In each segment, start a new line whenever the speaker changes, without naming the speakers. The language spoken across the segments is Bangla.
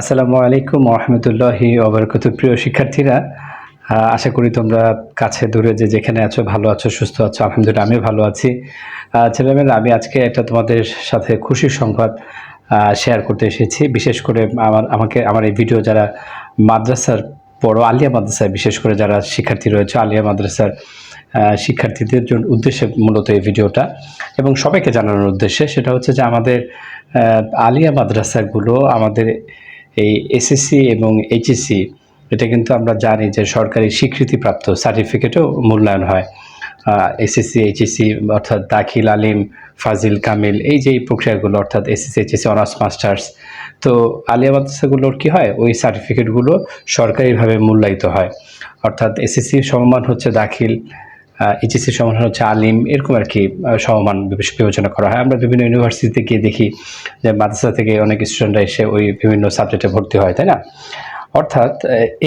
আসসালামু আলাইকুম রহমতুল্লাহি অবরকত প্রিয় শিক্ষার্থীরা আশা করি তোমরা কাছে, দূরে যে যেখানে আছো, ভালো আছো, সুস্থ আছো, আলহামদুলিল্লাহ আমিও ভালো আছি। ছেলেমেয়েরা, আমি আজকে একটা তোমাদের সাথে খুশির সংবাদ শেয়ার করতে এসেছি। বিশেষ করে আমার, আমাকে, আমার এই ভিডিও যারা মাদ্রাসার পড়ো আলিয়া মাদ্রাসায়, বিশেষ করে যারা শিক্ষার্থী রয়েছে, আলিয়া মাদ্রাসার শিক্ষার্থীদের জন্য উদ্দেশ্যে মূলত এই ভিডিওটা এবং সবাইকে জানানোর উদ্দেশ্যে সেটা হচ্ছে যে আমাদের আলিয়া মাদ্রাসাগুলো আমাদের এই এসএসসি এবং এইচএসসি এটা কিন্তু আমরা জানি যে সরকারি স্বীকৃতিপ্রাপ্ত সার্টিফিকেটও মূল্যায়ন হয়। এসএসসি এইচএসসি অর্থাৎ দাখিল, আলিম, ফাজিল, কামিল, এই যে প্রক্রিয়াগুলো, অর্থাৎ এসএসসি এইচএসসি অনার্স মাস্টার্স তো আলিয়া মাদ্রাসাগুলোর কী হয়? ওই সার্টিফিকেটগুলো সরকারিভাবে মূল্যায়িত হয়। অর্থাৎ এসএসসি সমমান হচ্ছে দাখিল এইচএসসি সমান হচ্ছে আলিম, এরকম আর কি সমমান বিবেচনা করা হয়। আমরা বিভিন্ন ইউনিভার্সিটিতে গিয়ে দেখি যে মাদ্রাসা থেকে অনেক স্টুডেন্টরা এসে ওই বিভিন্ন সাবজেক্টে ভর্তি হয়, তাই না? অর্থাৎ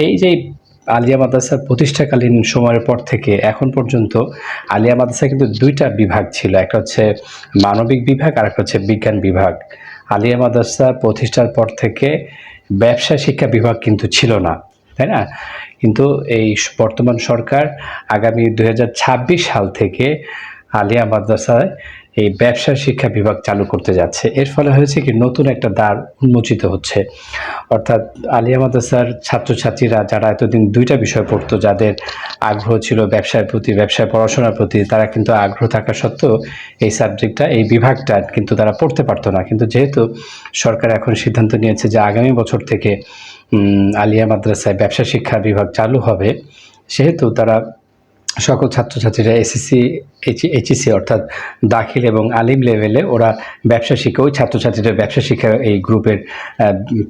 এই যে আলিয়া মাদ্রাসা প্রতিষ্ঠাকালীন সময়ের পর থেকে এখন পর্যন্ত আলিয়া মাদ্রাসা কিন্তু দুইটা বিভাগ ছিল, একটা হচ্ছে মানবিক বিভাগ আর একটা হচ্ছে বিজ্ঞান বিভাগ। আলিয়া মাদ্রাসা প্রতিষ্ঠার পর থেকে ব্যবসা শিক্ষা বিভাগ কিন্তু ছিল না। তাই না? কিন্তু এই বর্তমান সরকার আগামী দু হাজার ছাব্বিশ সাল থেকে আলিয়া মাদ্রাসায় এই ব্যবসা শিক্ষা বিভাগ চালু করতে যাচ্ছে। এর ফলে হয়েছে কি, নতুন একটা দ্বার উন্মোচিত হচ্ছে। অর্থাৎ আলিয়া মাদ্রাসার ছাত্রছাত্রীরা যারা এতদিন দুইটা বিষয় পড়তো, যাদের আগ্রহ ছিল ব্যবসার প্রতি ব্যবসায় পড়াশোনার প্রতি, তারা কিন্তু আগ্রহ থাকা সত্ত্বেও এই সাবজেক্টটা, এই বিভাগটা কিন্তু তারা পড়তে পারতো না। কিন্তু যেহেতু সরকার এখন সিদ্ধান্ত নিয়েছে যে আগামী বছর থেকে আলিয়া মাদ্রাসায় ব্যবসা শিক্ষা বিভাগ চালু হবে। সেহেতু তারা সকল ছাত্রছাত্রীরা এসএসসি এইচএসসি অর্থাৎ দাখিল এবং আলিম লেভেলে ওরা ব্যবসা শিক্ষা ওই ছাত্রছাত্রীরা ব্যবসা শিক্ষা এই গ্রুপের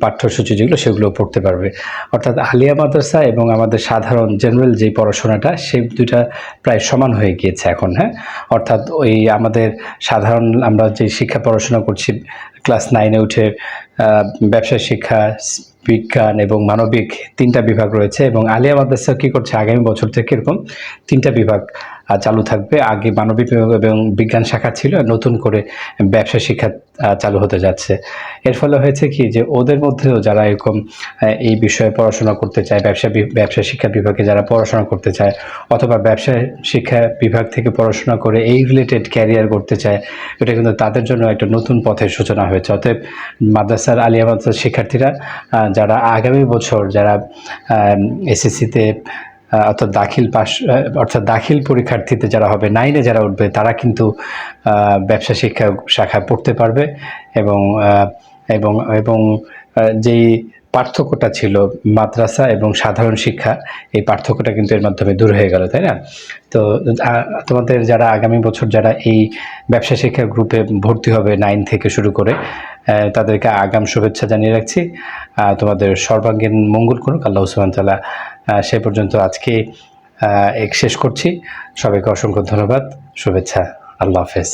পাঠ্যসূচি যেগুলো সেগুলো পড়তে পারবে। অর্থাৎ আলিয়া মাদ্রাসা এবং আমাদের সাধারণ জেনারেল যে পড়াশোনাটা সে দুইটা প্রায় সমান হয়ে গিয়েছে এখন হ্যাঁ? অর্থাৎ ওই আমাদের সাধারণ, আমরা যে শিক্ষা পড়াশোনা করছি ক্লাস নাইনে উঠে ব্যবসা শিক্ষা বিজ্ঞান এবং মানবিক তিনটা বিভাগ রয়েছে এবং আলিয়া মাদ্রাসা কী করছে? আগামী বছর থেকে এরকম তিনটা বিভাগ চালু থাকবে। আগে মানবিক এবং বিজ্ঞান শাখা ছিল, নতুন করে ব্যবসা শিক্ষা চালু হতে যাচ্ছে। এর ফলে হয়েছে কি যে ওদের মধ্যেও যারা এরকম এই বিষয়ে পড়াশোনা করতে চায়, ব্যবসা ব্যবসা শিক্ষা বিভাগে যারা পড়াশোনা করতে চায় অথবা ব্যবসা শিক্ষা বিভাগ থেকে পড়াশোনা করে এই রিলেটেড ক্যারিয়ার করতে চায়, এটা কিন্তু তাদের জন্য একটা নতুন পথের সূচনা হয়েছে। অতএব মাদ্রাসার আলিয়া মাদ্রাসার শিক্ষার্থীরা যারা আগামী বছর যারা এসএসসিতে অর্থাৎ দাখিল পাশ অর্থাৎ দাখিল পরীক্ষার্থীতে যারা হবে নাইনে যারা উঠবে, তারা কিন্তু ব্যবসা শিক্ষা শাখায় পড়তে পারবে এবং এবং এবং যেই পার্থক্যটা ছিল মাদ্রাসা এবং সাধারণ শিক্ষা, এই পার্থক্যটা কিন্তু এর মাধ্যমে দূর হয়ে গেল, তাই না? তো তোমাদের যারা আগামী বছর যারা এই ব্যবসা শিক্ষা গ্রুপে ভর্তি হবে নাইন থেকে শুরু করে তাদেরকে আগাম শুভেচ্ছা জানিয়ে রাখছি। তোমাদের সর্বাঙ্গীন মঙ্গল করুক, আল্লাহ সুবান তালা সে পর্যন্ত আজকে এক শেষ করছি। সবাইকে অসংখ্য ধন্যবাদ, শুভেচ্ছা, আল্লাহ হাফেজ।